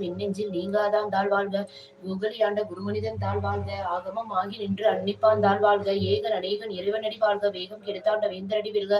என்றும் எண்ணெஞ்சில் நீங்காதான் தாழ் வாழ்க. குகலி ஆண்ட குருமனிதன் தாழ் வாழ்க. ஆகமம் ஆகி நின்று அன்னிப்பான் தாழ் வாழ்க. ஏகன் அநேகன் இறைவனடி வாழ்க. வேகம் கெடுத்தாண்ட வேந்தரடி வெல்க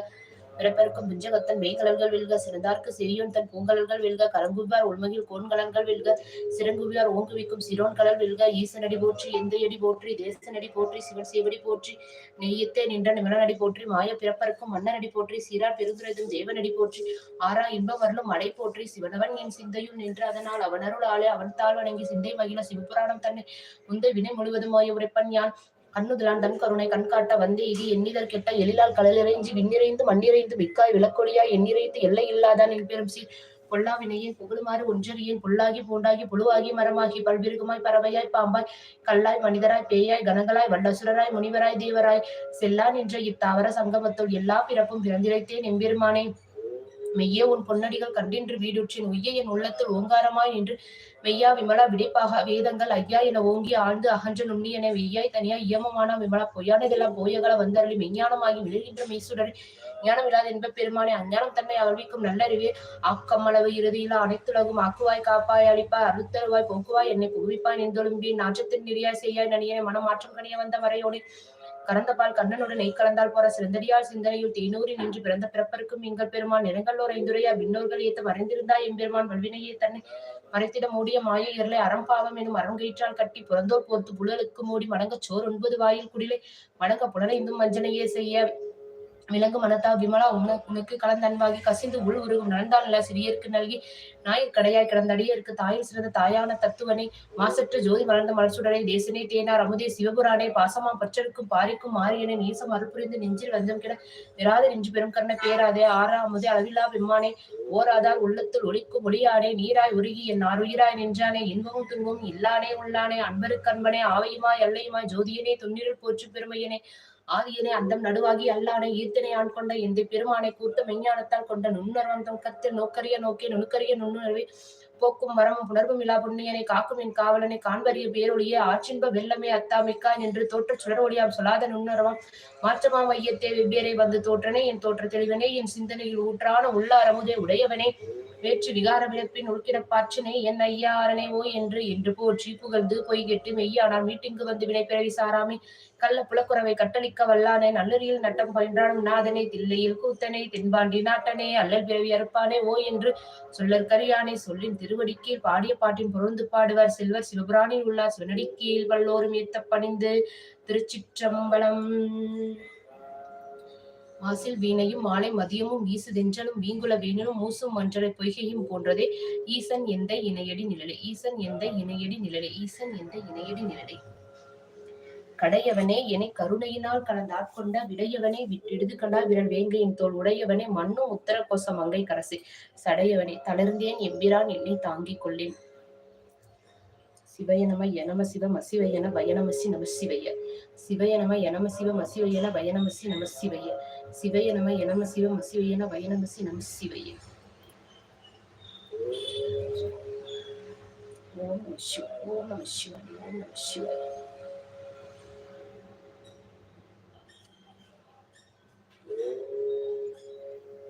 பிறப்பெருக்கும் பிஞ்சகத்தன் வேங்கடல்கள் வெல்க சிறந்தார்க்கு சிறியோன் தன் பூங்கலல்கள் வெல்க கரங்குவியார் உள்மகில் கோன்கலன்கள் வெல்க சிறங்குவியார் ஓங்குவிக்கும் சிரோன் கடல் வெல்க ஈசனடி போற்றி எந்தையடி போற்றி தேசனடி போற்றி சிவன் சேவடி போற்றி நெய்யத்தே நின்ற நிமலனடி போற்றி மாய பிறப்பருக்கும் மன்னனடி போற்றி சீரார் பெருந்துரைதும் தேவனடி போற்றி ஆறா இன்பம் வரலும் மழை போற்றி சிவனவன் என் சிந்தையும் நின்று அதனால் அவனருள் ஆளே அவன் தாழ் வணங்கி சிந்தை மகிழ சிவபுராணம் தன்னை முந்தை வினை முழுவதுமாய உரைப்பன் யான் கண்ணுதலான் தன் கருணை கண்காட்ட வந்தே இது எண்ணிதர் கெட்ட எழிலால் கடலிறைஞ்சி விண்ணிறைந்து மண்ணிறைந்து மிக்காய் விளக்கொழியாய் எண்ணிறைத்து எல்லை இல்லாதான் என் பெரும் சீர். பொல்லாவினையே புகழுமாறு ஒன்றறியேன் புல்லாகி பூண்டாகி புழுவாகி மரமாகி பல்விருகுமாய் பறவையாய் பாம்பாய் கல்லாய் மனிதராய் பேயாய் கனங்களாய் வல்லசுரராய் முனிவராய் தேவராய் செல்லான் என்ற இத்தாவர சங்கமத்துள் எல்லா பிறப்பும் பிறந்திழைத்தேன் எம்பெருமானே. மெய்யே உன் பொன்னடிகள் கண்டின்று வீடுற்றின் உய்ய என் உள்ளத்தில் ஓங்காரமாய் நின்று. மெய்யா விமலா விடைப்பாக வேதங்கள் ஐயா என ஓங்கி ஆழ்ந்து அகன்ற நுண்ணியன வெய்யாய் தனியாய் இயமமான விமலா பொய்யானதெல்லாம் போயகல வந்தருளி மெய்ஞானமாகி விழுகின்ற மெய்சுடரை. ஞானம் இல்லாத என்ப பெருமானே அஞ்ஞானம் தன்னை அவிழ்விக்கும் நல்லறிவே. ஆக்கமளவு இறுதியில் அனைத்துலகும் ஆக்குவாய் காப்பாய் அழிப்பாய் அறுத்தருவாய் போக்குவாய் என்னை புகுவிப்பாய் நின்றொழும்பி நாற்றத்தின் நெறியாய் செய்யாய் நனியனை மனம் மாற்றம் கணிய வந்த வரையோடு கரந்தபால் கண்ணனுடன் நெய் கலந்தால் போற சிறந்தடியால் சிந்தனையில் தேனூரி நின்று பிறந்த பிறப்பருக்கும் எங்கள் பெருமான் நிறங்களோர் ஐந்துரையா விண்ணோர்கள் ஏத்த மறைந்திருந்தாய் எம்பெருமான் வல்வினையே தன்னை மறைத்திட மூடிய மாய இருளை அறம்பாவம் எனும் அறங்கயிற்றால் கட்டி புறந்தோர் போர்த்து புழலுக்கு மூடி மடங்க சோர் ஒன்பது வாயில் குடிலை மடங்க புலனைந்தும் மஞ்சனையே செய்ய விலங்கு மனத்தா விமலா உன உனக்கு கலந்தன்பாகி கசிந்து உள் உருகும் நலந்தால் நில சிறியருக்கு நல்கி ஞாயிற் கடையாய் கிடந்த அடியருக்கு தாயில் சிறந்த தாயான தத்துவனை மாசற்று ஜோதி மலர்ந்த மலர்ச்சுடரை தேசனே தேனார் அமுதே சிவபுராணே பாசமா பற்றருக்கும் பாரிக்கும் மாரியனை நீசம் அறுப்புரிந்து நெஞ்சில் வஞ்சம் கிட விராத நெஞ்சு பெரும் கண்ண பேராதே ஆறா அமுதே அளவில்லா விம்மானே ஓராதார் உள்ளத்தில் ஒளிக்கும் ஒளியானே நீராய் உருகி என் ஆறுயிராய் நின்றானே இன்பமும் துன்பமும் இல்லானே உள்ளானே அன்பருக்கு அன்பனே ஆவையுமாய் அல்லையுமாய் ஜோதியனே துன்னிருள் போற்று பெருமையனே ஆதியனே அந்தம் நடுவாகி அல்லானை ஈர்த்தனை ஆண் கொண்ட எந்த பெருமானை கூர்த்த மெஞ்ஞானத்தால் கொண்ட நுண்ணுணர்வந்தம் கத்தில் நோக்கரிய நோக்கி நுணுக்கரிய நுண்ணுணர்வை போக்கும் வரமும் புணர்வும் இலா புண்ணியனை காக்கும் என் காவலனை காண்பறிய பேரொழியே ஆற்றின்ப வெள்ளமே அத்தாமிக்காய் என்று தோற்ற சுடரொழியாம் சொல்லாத நுண்ணரவம் மாற்றமா மையத்தே வெவ்வேறை வந்து தோற்றனே என் தோற்ற தெளிவனே என் சிந்தனையில் ஊற்றான உள்ளாரமுதே உடையவனே வேற்று விகார விளப்பின் உள்கிற பாற்றினை என் ஐயாரனே ஓ என்று என்று போற்றி புகழ்ந்து பொய் கெட்டு மெய்யானால் மீட்டிங்கு வந்து வினை பிறவி சாராமி. கள்ள புலக்குறவை கட்டளிக்க வல்லானே நல்லறியில் நட்டம் பயின்றானும் நாதனை தில்லையில் கூத்தனை தென்பாண்டி நாட்டனே அல்லல் பிறவி அறுப்பானே ஓ என்று சொல்லற் கரியானை சொல்லின் திருவடிக்கே பாடிய பாட்டின் பொருந்து பாடுவார் செல்வர் சிவபுராணில் உள்ளார் சிவனடிக்கீழ் வல்லோரும் ஏத்த பணிந்து திருச்சிற்றம்பலம். மாசில் வீணையும் மாலை மதியமும் வீசுதென்றலும் வீங்குல வேணனும் மூசும் மன்றரை பொய்கையும் போன்றதே. ஈசன் எந்த இணையடி நிழலை? ஈசன் எந்த இணையடி நிழலை? ஈசன் எந்த இணையடி நிழலை? கடையவனே என்னை கருணையினால் கலந்தாட்கொண்ட விடையவனே விட்டெடுது கண்டா விரல் வேங்கையின் தோல் உடையவனே மண்ணும் உத்தர கோச மங்கை கரசு. சடையவனே தளர்ந்தேன் எம்பிரான் என்னை தாங்கிக் கொள்ளேன். சிவய நம எனம சிவ அசிவயன பயனமசி நம சிவய சிவய நம எனம சிவ அசிவயன பயனமசி நம சிவய சிவய நம எனம சிவ அசிவயன பயனமசி நம சிவய ஓம் நம சிவாய ஓம் நம சிவாய ஓம் நம சிவாய